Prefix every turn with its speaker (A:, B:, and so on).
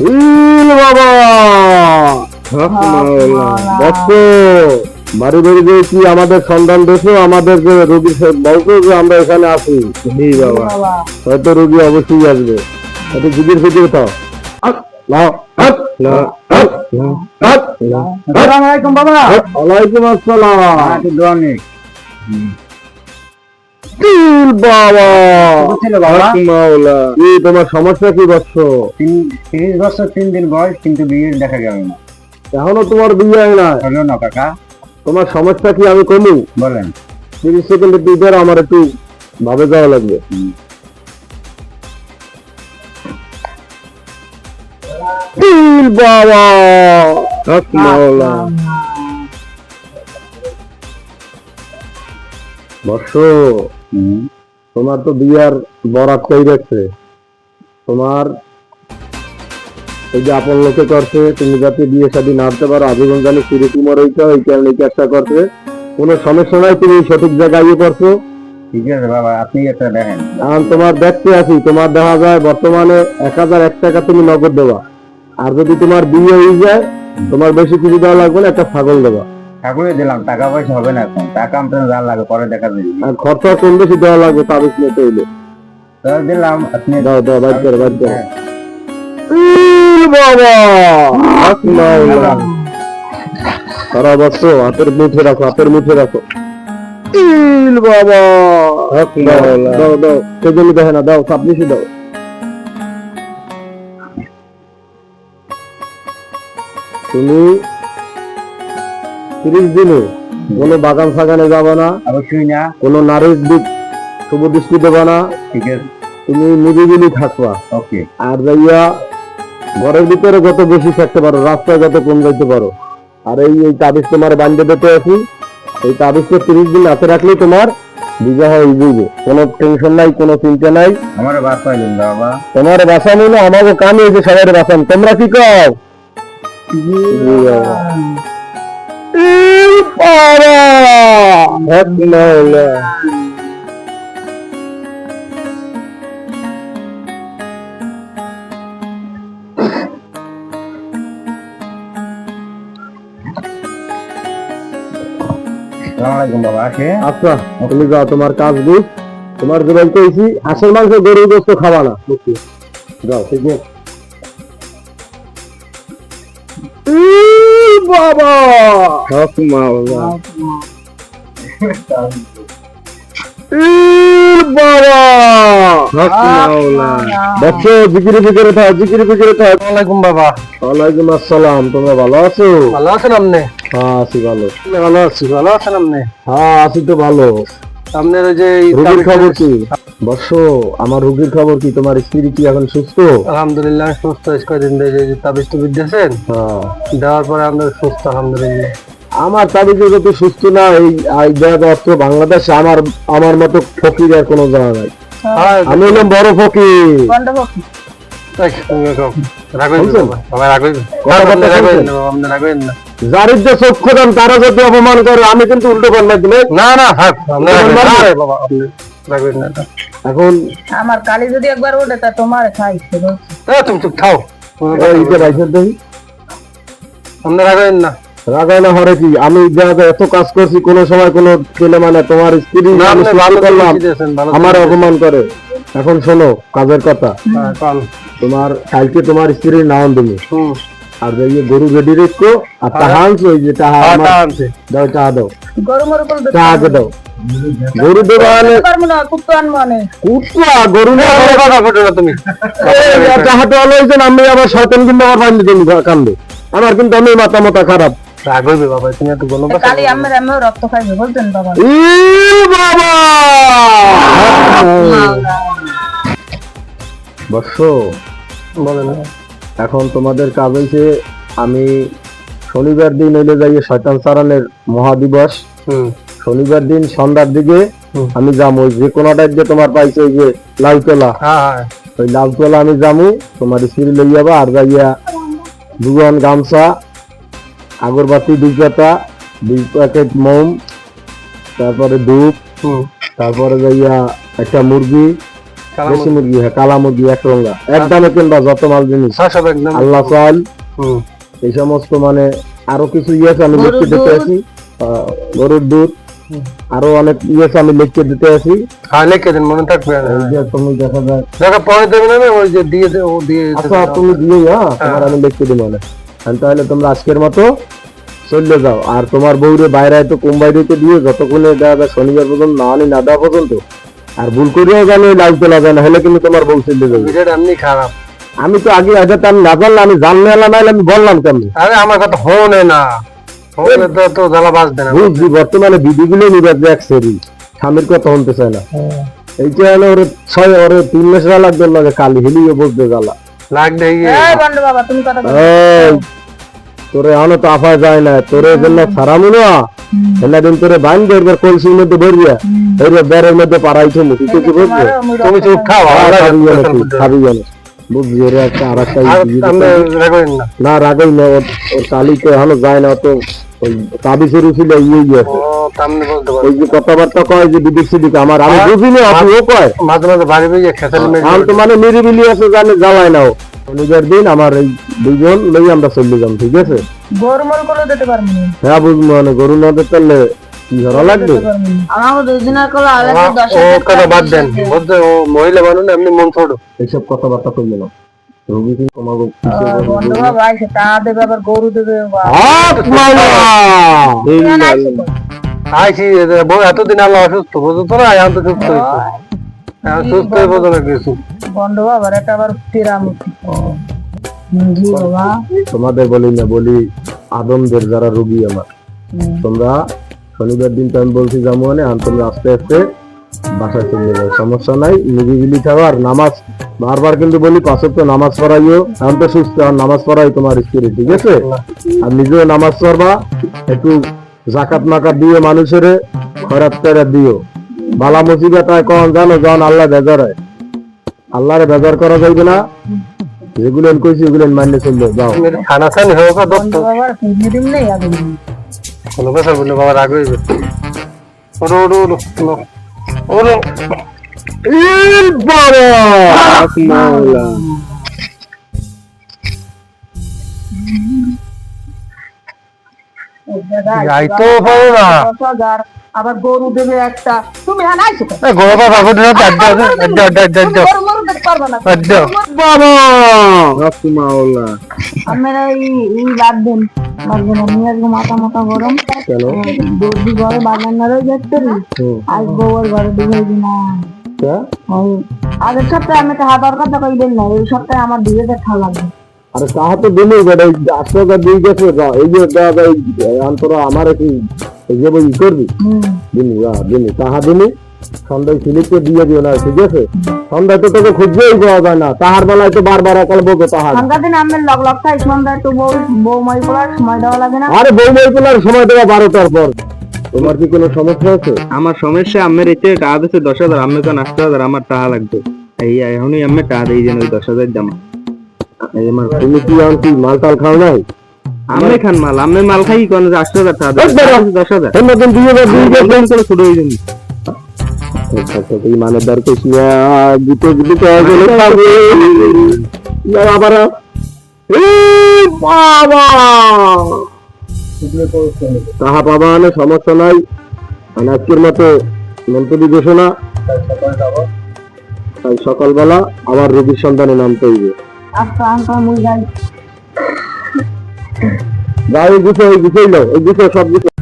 A: ইল বাবা! বৎস বাড়ি বাড়ি গিয়ে কি আমাদের সন্ধান দেশো আমাদের যে রোগীর সে- বলতো যে আমরা এখানে আছি এই বাবা। হয়তো রোগী অবশ্যই আসবে। হয়তো জিগির
B: বাবা।
A: ওয়ালাইকুম আসসালাম। ইল বাবা। মাওলা। কি তোমার সমস্যা কি বৎস?
B: তিন তিরিশ বছর তিন দিন বয়স কিন্তু বিয়ে দেখা গেল না।
A: এখনও তোমার বিয়ে হয় না
B: হলো না কাকা।
A: তোমার সমস্যা কি আমি কমু?
B: বলেন।
A: তিরিশ সেকেন্ডের দুইটার আমার একটু ভাবে যাওয়া লাগবে। তিল বাবা। মাওলা। বর্ষ তোমার তো বিয়ার বরাত কই রাখছে তোমার এই যে আপন লোকে করছে তুমি যাতে বিয়ে শাদী নাড়তে পারো আজীবন জানি সিঁড়ি কুমার হইতে এই কারণে এই কাজটা করছে? কোনো সমস্যা নাই তুমি সঠিক জায়গায় ইয়ে করছ।
B: ঠিক আছে বাবা আপনি একটা দেখেন।
A: এখন তোমার দেখতে আছি তোমার দেখা যায় বর্তমানে এক হাজার এক টাকা তুমি নগদ দেবা। আর যদি তোমার বিয়ে হয়ে যায় তোমার বেশি কিছু দেওয়া লাগবে না একটা ছাগল দেবা।
B: ঠাকুরে দিলাম টাকা পয়সা হবে না এখন। টাকা আপনার যা লাগে পরে দেখা যাবে।
A: আর খরচা কম বেশি দেওয়া লাগবে তাবিজ নিতে হইলে
B: তো দিলাম আপনি
A: দাও দাও বাইর করে বাইর করে
B: হ্যাঁ।
A: বাবা হাত মাওলা সারা বছর হাতের মুঠে রাখো হাতের মুঠে রাখো। ইল বাবা হাত মাওলা দাও দাও সেজন্য দেখে না দাও। তুমি তিরিশ দিনে কোনো বাগান ফাগানে যাবে না
B: অবশ্যই না।
A: কোনো নারীর দিক শুভ দৃষ্টি দেবে না।
B: ঠিক আছে।
A: তুমি নিরিবিলি থাকবা।
B: ওকে।
A: আর যাইয়া ঘরের ভিতরে যত বেশি থাকতে পারো রাস্তায় যত কম যাইতে পারো। আর এই এই তাবিজ তোমার বান্ধে দিতে আছি। এই তাবিজটা তিরিশ দিন হাতে রাখলেই তোমার বিবাহ হয়ে কোনো টেনশন নাই কোনো চিন্তা নাই।
B: আমার বাস পাইলেন বাবা।
A: তোমার বাঁচানো না আমাকে কানে এসে সবাই বাঁচান তোমরা কি কও? পারা! হক আচ্ছা তুমি যাও, তোমার কাজ বুঝ তোমার জবাই কইছি আসল মাংস গরুর গোস্ত খাবা না যাও, ঠিক আছে বাবা। মাওলা ই বাবা। হক জিকিরে জিকিরে থাক জিকিরে জিকিরে থাক।
B: ওয়ালাইকুম বাবা।
A: ওয়ালাইকুম আসসালাম তোমরা ভালো আছো?
B: ভালো আছেন আপনি
A: হ্যাঁ আছি ভালো।
B: ভালো আছি ভালো আছেন আপনি
A: হ্যাঁ আছি তো ভালো।
B: ওই যে
A: রোগীর খবর কি? বর্ষ আমার রোগীর খবর কি? তোমার স্ত্রী কি এখন সুস্থ?
B: আলহামদুলিল্লাহ সুস্থ। হয়েছে কয়দিন ধরে যে তাবিজ টুবিজ দিয়েছেন?
A: হ্যাঁ।
B: দেওয়ার পরে আমরা সুস্থ আলহামদুলিল্লাহ।
A: আমার তাবিজে যত সুস্থ না এই জায়গা অর্থ বাংলাদেশে আমার আমার মতো ফকির আর কোনো জায়গা নাই। আমি হলাম বড় ফকির। যারির যে চক্ষু দান তারা যদি অপমান করে আমি কিন্তু উল্টো পাল্লা দিলে
B: না না
A: এখন
C: আমার কালি যদি একবার ওঠে তা তোমার খাইছে
B: এ, তুমি চুপ খাও
A: এই যে বাইশের দেই
B: আপনি রাখবেন না।
A: রাগায় না হরে কি? আমি এত কাজ করছি কোনো সময় কোনো ছেলে মানে তোমার স্ত্রী আমি করলাম আমার অপমান করে। এখন শোনো কাজের কথা।
B: হ্যাঁ, কাল।
A: তোমার কালকে তোমার স্ত্রীর নাম দেবো। আর যাইয়ে গরু রেডি রেখো আর টাহা আনছো ওই যে টাহা
B: হ্যাঁ,
A: দাও দাও। দাও। গরু দেবো আনে।
C: পারব না কুত্তো আনব অনেক
A: কুত্তা গরু না
B: না তুমি।
A: টাহা তো আমি আবার শয়তান কিন্তু আমার বান্ধে দিন কান্দে। আমার কিন্তু আমি মাথা মাথা খারাপ।
B: বাবা তুমি এত গণ
C: কালি আমার আমিও রক্ত খাইবে বলতেন বাবা।
A: ই বাবা! এখন তোমাদের কাজ হয়েছে আমি শনিবার দিন এলে যাই শয়তান সারানের মহাদিবস
B: হুম।
A: শনিবার দিন সন্ধ্যার দিকে আমি যাব যে কোনাটার যে তোমার পাইছে ওই যে লালতলা
B: হ্যাঁ হ্যাঁ।
A: ওই লালতলা আমি যাব তোমার স্ত্রী লই যাবা আর যাইয়া দুগান গামছা আগরবাতি দুই পাতা দুই প্যাকেট মোম তারপরে ধূপ তারপরে যাইয়া একটা মুরগি দেশি মুরগি হ্যাঁ কালা মুরগি এক রঙা এক দামে কিনবা যত মাল জিনিস। আল্লাহ চাল। এই সমস্ত মানে আরও কিছু ইয়ে আছে আমি লিখতে দিতে আছি গরুর দুধ। আরও অনেক ইয়ে আমি লিখতে দিতে আছি
D: হ্যাঁ লিখে দিন মনে থাকবে।
A: তুমি দেখা যায়।
D: দেখা পরে দেবে না ওই যে দিয়ে দে- ও দিয়ে
A: আচ্ছা তুমি দিয়ে হ্যাঁ? তোমার আমি লিখতে দিব না আর তাহলে তোমরা আজকের মতো চলে যাও। আর তোমার বউরে বাইরে তো কম বাইরে দিয়ে যতক্ষণে দেওয়া যায় শনিবার পর্যন্ত না আনি না দেওয়া পর্যন্ত। আর ভুল করিও জানো লাইভ তোলা যায় না হলে কিন্তু তোমার বউ চলে যাবে।
D: ভিডিওটা এমনি খারাপ।
A: আমি তো আগে আগে তো আমি না জানলে আমি জানলে এলাম নাইলে আমি বললাম কেমনি?
D: আরে আমার কথা হনে না। হনে তো তো জ্বালা বাঁচবে না।
A: বুঝছি বর্তমানে বিধিগুলো নিরাজ এক সেরি। স্বামীর কথা শুনতে চায় না। এইটা হলো ওরে ছয় ওরে তিন মাস লাগবে লাগে কালি হেলিয়ে বসবে জ্বালা।
D: লাগবে
C: বাবা তুমি কথা
A: তোরে এখনও তো আফা যায় না তোরে জন্য সারামু না। এলা দিন তোরে বাইন করবার কলসির মধ্যে ভরিয়া এই বেরের মধ্যে পাড়াইছে মুখি কিছু বুঝবে
C: তোমারও আমি
D: তুমি চুপ খাও
A: আর খাবি জানো বুঝলি ওরে একটা আর একটা
D: না।
A: না রাগই না ওর ওর কালিতে এখনও যায় না তো ওই কাবি শুরু ছিল ইয়ে ইয়ে
D: ও সামনে বলতে পারো।
A: ওই যে কথাবার্তা কয় যে বিদেশ সিদিকে আমার আমি বুঝিনি আপনি ও কয়।
D: মাঝে মাঝে বাড়ি খেসালি মেরে
A: আমি তো মানে নিরিবিলি আছে জানে জ্বালায় নাও নিজের দিন আমার এই দুইজন লই আমরা চলে যাম ঠিক আছে?
C: গরমল করে দিতে পারব
A: হ্যাঁ বুঝব মানে গরু নদের তাহলে কি ধরা লাগবে?
C: আমাকে দুই দিনের করে আলাদা দশ
D: ও
C: হাজার
D: কথা বাদ দেন। বলতে ও মহিলা মানুষ না, এমনি মন ছোট।
A: এইসব কথাবার্তা করবে না। রোগী
C: তা দেবে আবার গরু দেবে
A: হাত মালা?
D: আইছি এতদিন আল্লাহ অসুস্থ বুঝো তো না এখন তো সুস্থ হয়েছে। এখন সুস্থ হয়ে বোঝো না
C: বন্ড বাবার এটা আবার জি বাবা।
A: তোমাদের বলি না বলি আদমদের যারা রোগী আমার। তোমরা শনিবার দিন তো আমি বলছি যাব মানে আর তোমরা আস্তে আস্তে বাসায় চলে যাও। সমস্যা নাই নিরিবিলি থাকো আর নামাজ বারবার কিন্তু বলি পাঁচক তো নামাজ পড়াইও। এখন তো সুস্থ আর নামাজ পড়াই তোমার স্ত্রী ঠিক আছে? আর নিজেও নামাজ পড়বা একটু জাকাত মাকাত দিয়ে মানুষের খরাত দিও। বালা মুসিবতায় কখন জানো? যখন আল্লাহ বেজার হয়। আল্লাহরে বেজার করা যাইবে না। যেগুলো কইছি ওগুলো মানলে চলল যাও।
D: খানা খানি হোক
C: আগে
D: কোনো কথা বললে বাবা রাগ হইবে ওরো ওরো ওরো ওরো ওরো
A: ইল বাবা! মাওলা
D: পারো না।
C: আবার গরু দেবে একটা। তুমি হ্যাঁ গরু দেখতে পারবে না।
A: বাবা! মাওলা
C: এই দেন আমি আজকে মাথা মাথা গরম।
A: কেন?
C: দর্জি ঘরে যাচ্ছে। আজ ঘরে আগের সপ্তাহে আমি তো হাজার কথা কইবেন না এই সপ্তাহে আমার দিয়ে দেখা লাগবে।
A: আরে তাহা তো দিলেই বেটা আটশো টাকা দিয়ে গেছে যা, এই যে দাদা এই অন্তরা আমার কি এই যে বই করবি। দিনি দিনি তাহা দিনি সন্ধ্যায় স্লিপকে দিয়ে দিও না ঠিক আছে? সন্ধ্যায় তো তোকে খুঁজতেই পাওয়া যায় না তাহার বেলায় তো বারবার তাহার।
C: সন্ধ্যার দিন আমি লগ লগ খাই সন্ধ্যা একটু বউ বউ মাই সময় দেওয়া লাগে না।
A: আরে বউ বই তোলার সময় দেওয়া বারোটার পর। তোমার কি কোনো সমস্যা আছে?
B: আমার সমস্যা আমের এতে টাকা দিচ্ছে দশ হাজার আমি তো আটশো হাজার আমার টাকা লাগবে। এই এখনই আমি টাকা দিয়ে দেন ওই দশ হাজার দাম
A: এই তুমি কি আন মাল টাল খাও নাই
B: আমি খান মাল আমি মাল খাই কোন আটশো হাজার টাকা দেন।
A: একবার।
B: দশ হাজার
A: এর মতন দিয়ে দাও, দিয়ে দাও।
B: ফোন করে শুরু হয়ে যাবে
A: তুই কৃষ্ণা গীতে গীতে গেলে পাবে আবার বাবা তাহা পাবা মানে সমস্যা নাই মানে আজকের মতো মন্তব্য ঘোষণা তাই সকালবেলা আবার রোগীর সন্ধানে নামতে হইবে যাই। গুছে গুছাইলো এই গুছে সব গুছে